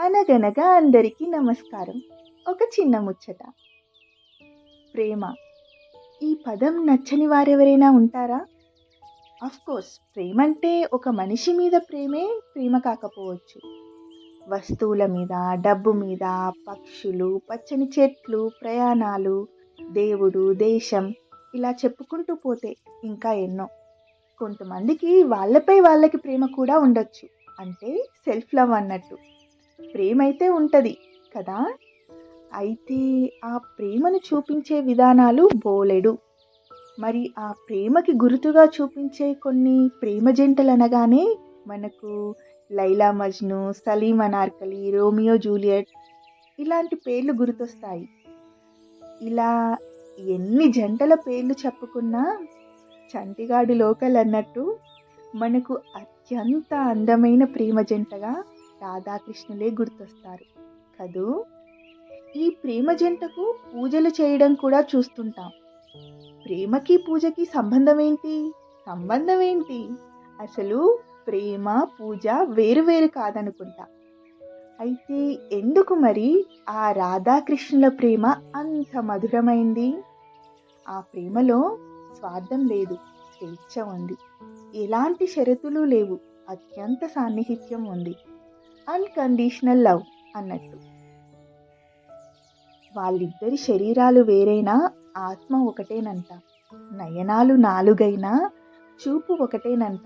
అనగనగా అందరికీ నమస్కారం. ఒక చిన్న ముచ్చట. ప్రేమ. ఈ పదం నచ్చని వారెవరైనా ఉంటారా? కోర్స్ ప్రేమ అంటే ఒక మనిషి మీద ప్రేమే ప్రేమ కాకపోవచ్చు. వస్తువుల మీద డబ్బు మీద పక్షులు పచ్చని చెట్లు ప్రయాణాలు దేవుడు దేశం ఇలా చెప్పుకుంటూ పోతే ఇంకా ఎన్నో. కొంతమందికి వాళ్ళపై వాళ్ళకి ప్రేమ కూడా ఉండొచ్చు. అంటే సెల్ఫ్ లవ్ అన్నట్టు. ప్రేమ అయితే ఉంటుంది కదా? అయితే ఆ ప్రేమను చూపించే విధానాలు బోలెడు. మరి ఆ ప్రేమకి గుర్తుగా చూపించే కొన్ని ప్రేమ జంటలు అనగానే మనకు లైలా మజ్ను సలీం అనార్కలి రోమియో జూలియట్ ఇలాంటి పేర్లు గుర్తొస్తాయి. ఇలా ఎన్ని జంటల పేర్లు చెప్పుకున్నా చంటిగాడు లోకల్ అన్నట్టు మనకు అత్యంత అందమైన ప్రేమ జంటగా రాధాకృష్ణులే గుర్తొస్తారు. కదూ? ఈ ప్రేమ జంటకు పూజలు చేయడం కూడా చూస్తుంటాం. ప్రేమకి పూజకి సంబంధం ఏంటి సంబంధం ఏంటి అసలు ప్రేమ పూజ వేరు వేరు కాదనుకుంటా. అయితే ఎందుకు మరి ఆ రాధాకృష్ణుల ప్రేమ అంత మధురమైంది? ఆ ప్రేమలో స్వార్థం లేదు స్వేచ్ఛ ఉంది. ఎలాంటి షరతులు లేవు అత్యంత సాన్నిహిత్యం ఉంది. అన్కండిషనల్ లవ్ అన్నట్టు. వాళ్ళిద్దరి శరీరాలు వేరైనా ఆత్మ ఒకటేనంట. నయనాలు నాలుగైనా చూపు ఒకటేనంట.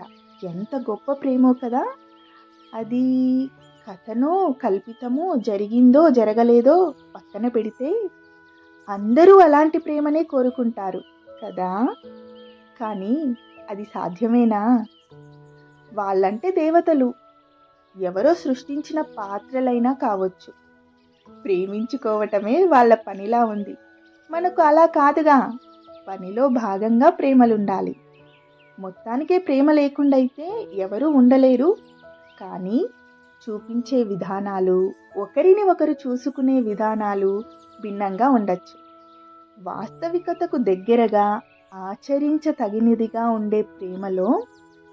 ఎంత గొప్ప ప్రేమో కదా. అది కథనో కల్పితమో జరిగిందో జరగలేదో పక్కన పెడితే అందరూ అలాంటి ప్రేమనే కోరుకుంటారు కదా. కానీ అది సాధ్యమేనా? వాళ్ళంటే దేవతలు. ఎవరో సృష్టించిన పాత్రలైనా కావచ్చు. ప్రేమించుకోవటమే వాళ్ళ పనిలా ఉంది. మనకు అలా కాదుగా. పనిలో భాగంగా ప్రేమలుండాలి. మొత్తానికే ప్రేమ లేకుండా అయితే ఎవరూ ఉండలేరు. కానీ చూపించే విధానాలు ఒకరిని ఒకరు చూసుకునే విధానాలు భిన్నంగా ఉండొచ్చు. వాస్తవికతకు దగ్గరగా ఆచరించతగినదిగా ఉండే ప్రేమలో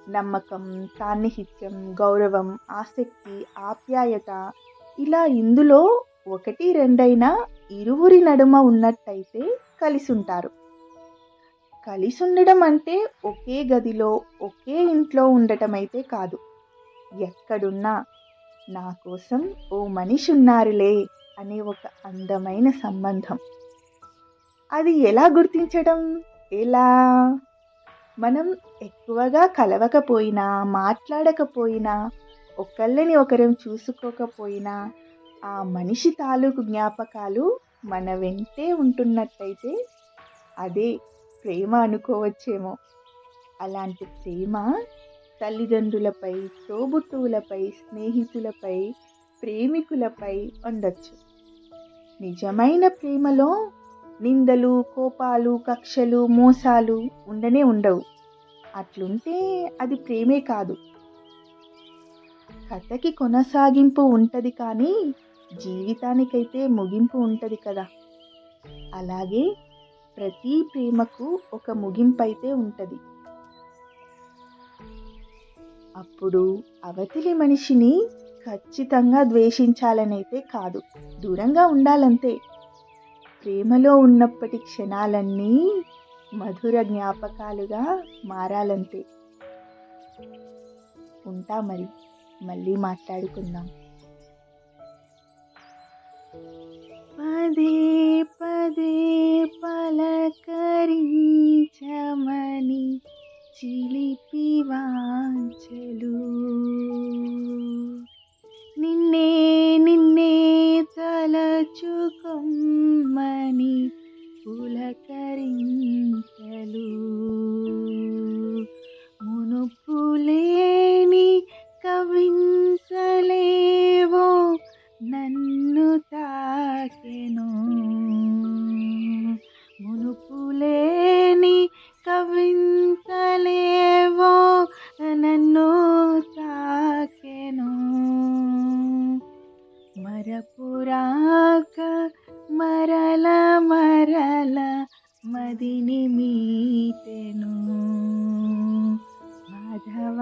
నమ్మకం సాన్నిహిత్యం గౌరవం ఆసక్తి ఆప్యాయత ఇలా ఇందులో ఒకటి రెండైనా ఇరువురి నడుమ ఉన్నట్టయితే కలిసుంటారు. కలిసుండడం కలిసి ఉండడం అంటే ఒకే గదిలో ఒకే ఇంట్లో ఉండటం అయితే కాదు. ఎక్కడున్నా నా కోసం ఓ మనిషి ఉన్నారులే అనే ఒక అందమైన సంబంధం. అది ఎలా గుర్తించడం? ఎలా? మనం ఎక్కువగా కలవకపోయినా మాట్లాడకపోయినా ఒకళ్ళని ఒకరం చూసుకోకపోయినా ఆ మనిషి తాలూకు జ్ఞాపకాలు మన వెంటే ఉంటున్నట్టయితే అదే ప్రేమ అనుకోవచ్చేమో. అలాంటి ప్రేమ తల్లిదండ్రులపై తోబుట్టువులపై స్నేహితులపై ప్రేమికులపై ఉండొచ్చు. నిజమైన ప్రేమలో నిందలు కోపాలు కక్షలు మోసాలు ఉండనే ఉండవు. అట్లుంటే అది ప్రేమే కాదు. కథకి కొనసాగింపు ఉంటుంది కానీ జీవితానికైతే ముగింపు ఉంటుంది కదా. అలాగే ప్రతి ప్రేమకు ఒక ముగింపు అయితే ఉంటుంది. అప్పుడు అవతలి మనిషిని ఖచ్చితంగా ద్వేషించాలనైతే కాదు. దూరంగా ఉండాలంతే. ప్రేమలో ఉన్నప్పటి క్షణాలన్నీ మధుర జ్ఞాపకాలుగా మారాలంతే. ఉంటా మరి మళ్ళీ మాట్లాడుకుందాం. ನಿಮಿತೆನು ಮಾಧವ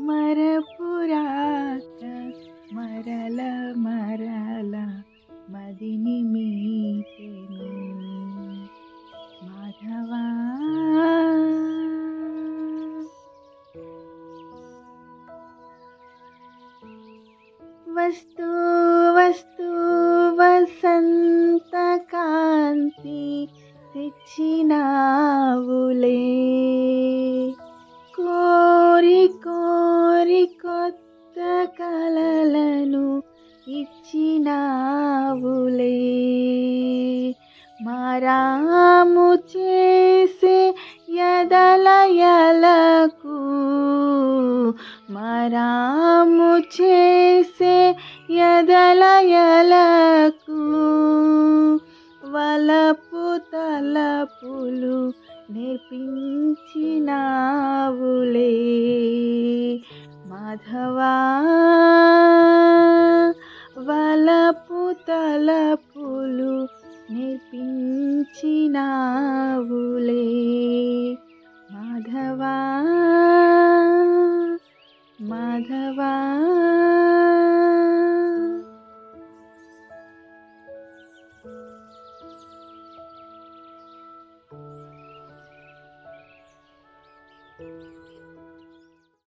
ಮರಪುರಾಕ ಮರಲ ಮರಲ ಮದಿ ನಿಮಿತೆನು ಮಾಧವ ವಸ್ತು కలలను ఇచ్చినావులే. మారాము చేసే యదలయలకు మారాము చేసే యదలయలకు వలపు తలపులు నేర్పించినావులే. माधवा वलपुतल